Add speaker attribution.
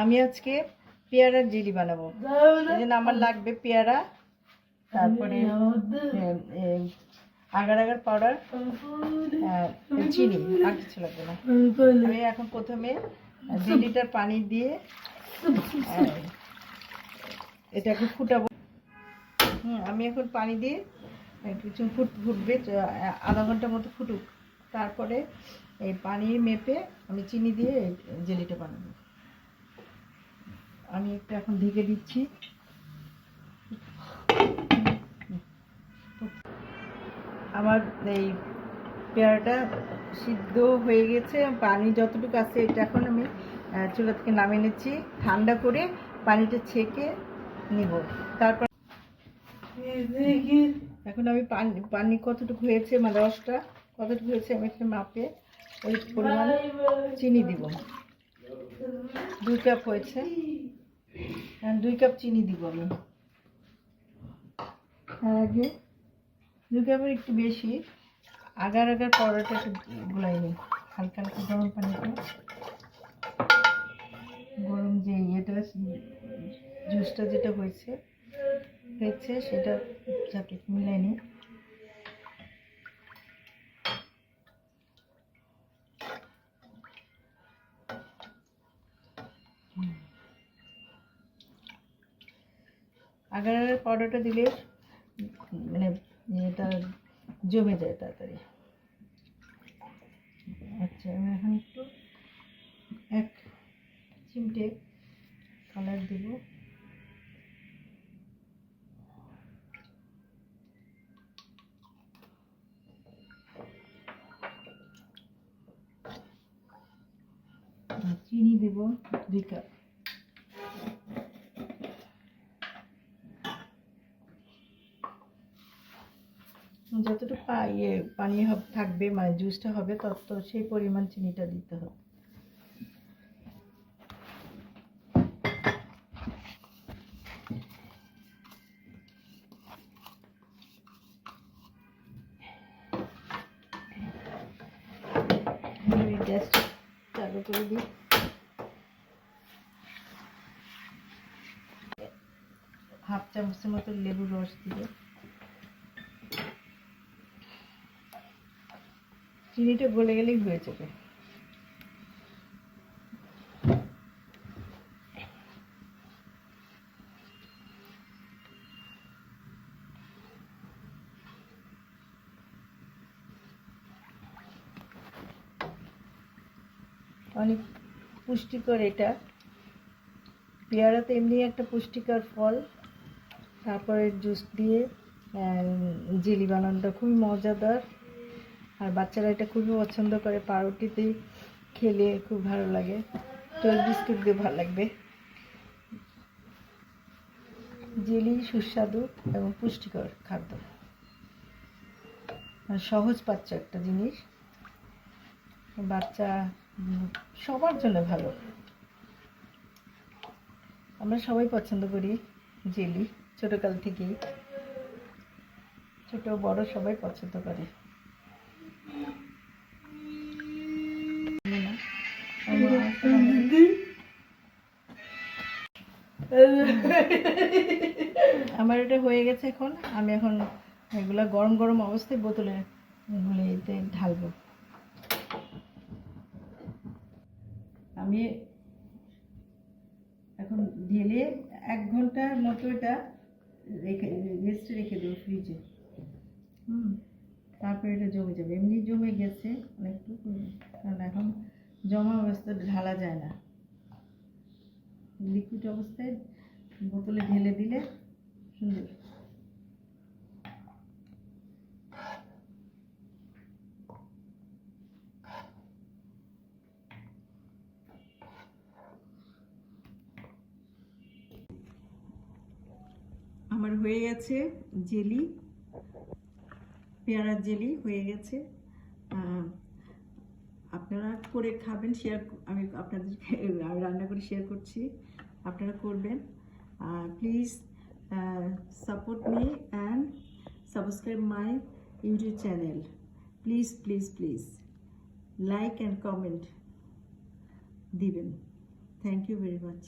Speaker 1: আমি আজকে পেয়ারার জেলি বানাবো। আমার লাগবে পেয়ারা, তারপরে আগার আগার পাউডার চিনি, আর কিছু লাগবে না। আমি এখন প্রথমে দুই লিটার পানি দিয়ে এটাকে ফুটাবো। হুম, আমি এখন পানি দিয়ে কিছু ফুট, ফুটবে আধা ঘণ্টার মতো ফুটুক। তারপরে এই পানি মেপে আমি চিনি দিয়ে জেলিটা বানাবো। আমি একটু এখন ঢেকে দিচ্ছি। আমার এই পেয়ারাটা সিদ্ধ হয়ে গেছে। পানি যতটুকু আছে এটা এখন আমি চুলা থেকে নামিয়ে নিচ্ছি। ঠান্ডা করে পানিটা ছেঁকে নিব। তারপর এখন আমি পানি পানি কতটুকু হয়েছে মানে রসটা কতটুকু হয়েছে আমি একটা মাপে ওই পরিমাণ চিনি দিব। দু কাপ হয়েছে। দুই কাপ চিনি দিব আমি। তার আগে দুই কাপের একটু বেশি। আগার আগার পরোটা একটু গুলাই নিই। হালকা হালকা গরম পানিতে। গরম যে ইয়েটা, জুসটা যেটা হয়েছে হয়েছে, সেটা যাতে মিলাই নিই। আগার আগার পাউডারটা দিলে মানে এটা জমে যায় তাড়াতাড়ি। আচ্ছা আমি এখন একটু এক চিমটে কালার দেব। চিনি দেব দুই কাপ যতটুকু ইয়ে পানি থাকবে মানে জুসটা হবে, তত সেই পরিমাণ চিনিটা দিতে হবে। চালু করে দিই। হাফ চামচের মতো লেবুর রস দিবে চিনিটা গলে গেলেই হয়ে যাবে। অনেক পুষ্টিকর এটা। পেয়ারা তো এমনি একটা পুষ্টিকর ফল, তারপরে জুস দিয়ে জেলি বানানোটা খুবই মজাদার। আর বাচ্চারা এটা খুবই পছন্দ করে, পাউরুটিতে খেলে খুব ভালো লাগে। টোস্ট বিস্কুট দিয়ে ভালো লাগবে। জেলি, সুস্বাদু এবং পুষ্টিকর খাদ্য। সহজ পাচ্ছ একটা জিনিস। বাচ্চা সবার জন্য ভালো। আমরা সবাই পছন্দ করি জেলি, ছোটকাল থেকেই। ছোট, বড় সবাই পছন্দ করে। আমার এটা হয়ে গেছে এখন। আমি এখন এগুলা গরম গরম অবস্থায় বোতলে এগুলো এতে ঢালবো। আমি এখন ঢেলে এক ঘণ্টার মতো এটা রেখে রেস্টে রেখে দেবো ফ্রিজে হুম। তারপরে এটা জমে যাবে। এমনি জমে গেছে অনেকটুকু কারণ এখন জমা অবস্থা ঢালা যায় না। লিকুইড অবস্থায় বোতলে ঢেলে দিলে সুন্দর। আমার হয়ে গেছে জেলি পেয়ারার জেলি হয়ে গেছে। আপনারা করে খাবেন শেয়ার আমি আপনাদেরকে আমি রান্না করে শেয়ার করছি। আপনারা করবেন। Please support me and subscribe my YouTube channel please please please like and comment দিবেন। Thank you very much